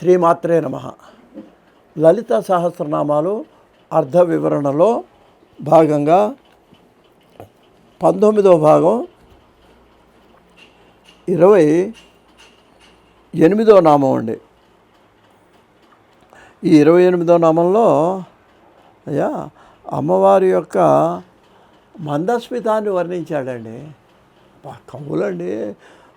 శ్రీమాత్రే నమ. లలిత సహస్రనామాలు అర్ధ వివరణలో భాగంగా పంతొమ్మిదవ భాగం ఇరవై ఎనిమిదో నామం అండి. ఈ ఇరవై ఎనిమిదో నామంలో అయ్యా అమ్మవారి యొక్క మందస్మితాన్ని వర్ణించాడండి. కవులండి.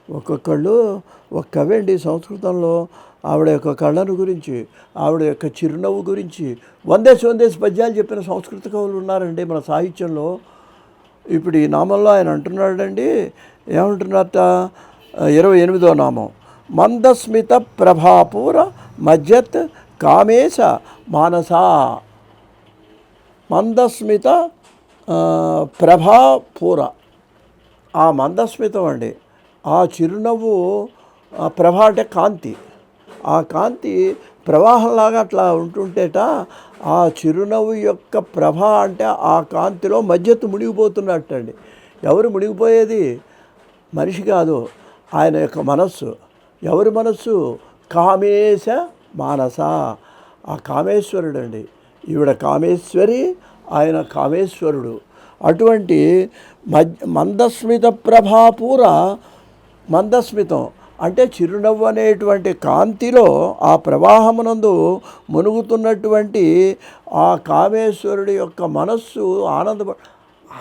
ఒక్కొక్కళ్ళు ఒక కవి అండి సంస్కృతంలో ఆవిడ యొక్క కళ్ళను గురించి ఆవిడ యొక్క చిరునవ్వు గురించి వందేసి వందేసి పద్యాలు చెప్పిన సంస్కృత కవులు ఉన్నారండి మన సాహిత్యంలో. ఇప్పుడు ఈ నామంలో ఆయన అంటున్నాడండి ఏమంటున్నట్ట ఇరవై ఎనిమిదో నామం. మందస్మిత ప్రభాపూర మధ్యత్ కామేశ మానసా. మందస్మిత ప్రభాపూర. ఆ మందస్మితం అండి. ఆ చిరునవ్వు ఆ ప్రభ అంటే కాంతి. ఆ కాంతి ప్రవాహంలాగా అట్లా ఉంటుంటేట ఆ చిరునవ్వు యొక్క ప్రభ అంటే ఆ కాంతిలో మధ్యత్తు మునిగిపోతున్నట్టండి. ఎవరు మునిగిపోయేది? మనిషి కాదు ఆయన యొక్క మనస్సు. ఎవరి మనస్సు? కామేశ మానస. ఆ కామేశ్వరుడు అండి ఈవిడ కామేశ్వరి ఆయన కామేశ్వరుడు. అటువంటి మధ్య మందస్మిత ప్రభాపూర మందస్మితం. అంటే చిరునవ్వు అనేటువంటి కాంతిలో ఆ ప్రవాహమునందు మునుగుతున్నటువంటి ఆ కామేశ్వరుడి యొక్క మనస్సు ఆనందప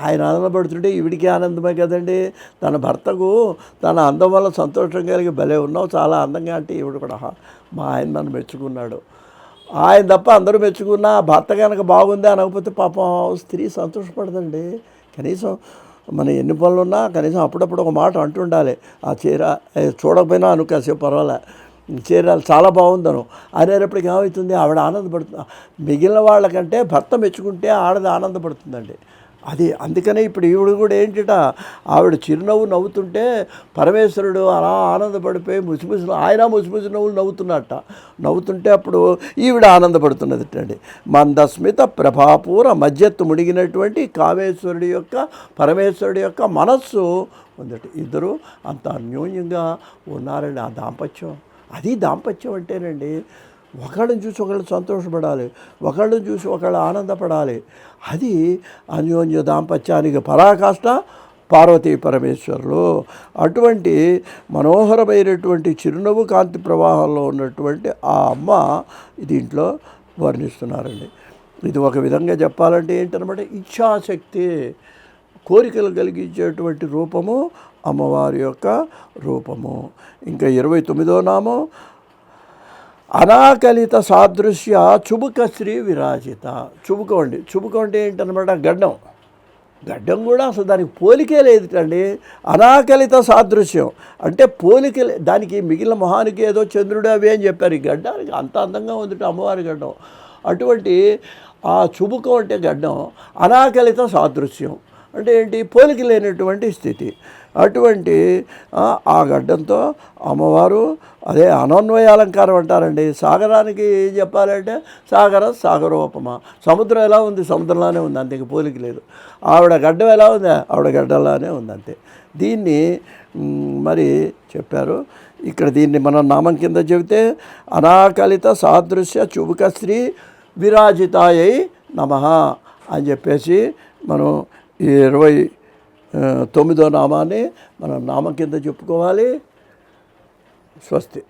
ఆయన ఆనందపడుతుంటే ఈవిడికి ఆనందమే కదండి. తన భర్తకు తన అందం వల్ల సంతోషం కలిగి భలే ఉన్నావు చాలా అందంగా అంటే ఈవిడ కూడా మా ఆయన నన్ను మెచ్చుకున్నాడు. ఆయన తప్ప అందరూ మెచ్చుకున్నా భర్త కనుక బాగుంది అనకపోతే పాపం స్త్రీ సంతోషపడదండి. కనీసం మన ఎన్ని పనులు ఉన్నా కనీసం అప్పుడప్పుడు ఒక మాట అంటుండాలి ఆ చీర చూడకపోయినా అను కాసేపు పర్వాలే. చీర చాలా బాగుందను. అనేటప్పటికి ఏమవుతుంది ఆవిడ ఆనందపడుతుంది మిగిలిన వాళ్ళకంటే భర్త మెచ్చుకుంటే ఆడది ఆనందపడుతుందండి. అది అందుకనే ఇప్పుడు ఈవిడ కూడా ఏంటిట ఆవిడ చిరునవ్వు నవ్వుతుంటే పరమేశ్వరుడు అలా ఆనందపడిపోయి ముసిముసి ఆయన ముసిముసి నవ్వులు నవ్వుతున్నట్ట నవ్వుతుంటే అప్పుడు ఈవిడ ఆనందపడుతున్నది అండి మందస్మిత ప్రభాపూర మధ్యత్తు ముడిగినటువంటి కామేశ్వరుడి యొక్క పరమేశ్వరుడి యొక్క మనస్సు ఉందట. ఇద్దరు అంత అన్యోన్యంగా ఉన్నారండి. ఆ దాంపత్యం అది దాంపత్యం అంటేనండి ఒకళ్ళని చూసి ఒకళ్ళు సంతోషపడాలి ఒకళ్ళని చూసి ఒకళ్ళు ఆనందపడాలి. అది అన్యోన్య దాంపత్యానికి పరాకాష్ట పార్వతీ పరమేశ్వరులు. అటువంటి మనోహరమైనటువంటి చిరునవ్వు కాంతి ప్రవాహంలో ఉన్నటువంటి ఆ అమ్మ దీంట్లో వర్ణిస్తున్నారండి. ఇది ఒక విధంగా చెప్పాలంటే ఏంటనమాట ఇచ్ఛాశక్తి కోరికలు కలిగించేటువంటి రూపము అమ్మవారి యొక్క రూపము. ఇంకా ఇరవై తొమ్మిదో నామం అనాకలిత సాదృశ్య చుబుక శ్రీ విరాజిత. చుబుకం అండి చుబుకం అంటే ఏంటనమాట గడ్డం. గడ్డం కూడా అసలు దానికి పోలికే లేదుటండి. అనాకలిత సాదృశ్యం. అంటే పోలిక దానికి మిగిలిన మొహానికి ఏదో చంద్రుడు అవి అని చెప్పారు. ఈ గడ్డానికి అంత అందంగా ఉంది అమ్మవారి గడ్డం. అటువంటి ఆ చుబుకం అంటే గడ్డం. అనాకలిత సాదృశ్యం. అంటే ఏంటి? పోలిక లేనటువంటి స్థితి. అటువంటి ఆ, గడ్డంతో అమ్మవారు అదే అనన్వయ అలంకారం అంటారండి. సాగరానికి ఏం చెప్పాలంటే సాగర సాగరోపమ. సముద్రం ఎలా ఉంది? సముద్రంలానే ఉంది. అంతే ఇంక పోలిక లేదు. ఆవిడ గడ్డం ఎలా ఉంది? ఆవిడ గడ్డలానే ఉంది అంతే. దీన్ని మరి చెప్పారు. ఇక్కడ దీన్ని మనం నామం కింద చెబితే అనాకలిత సాదృశ్య చుబుక స్త్రీ విరాజితాయై నమ అని చెప్పేసి మనం ఈ ఇరవై తొమ్మిదో నామాన్ని మనం నామం కింద చెప్పుకోవాలి. స్వస్తి.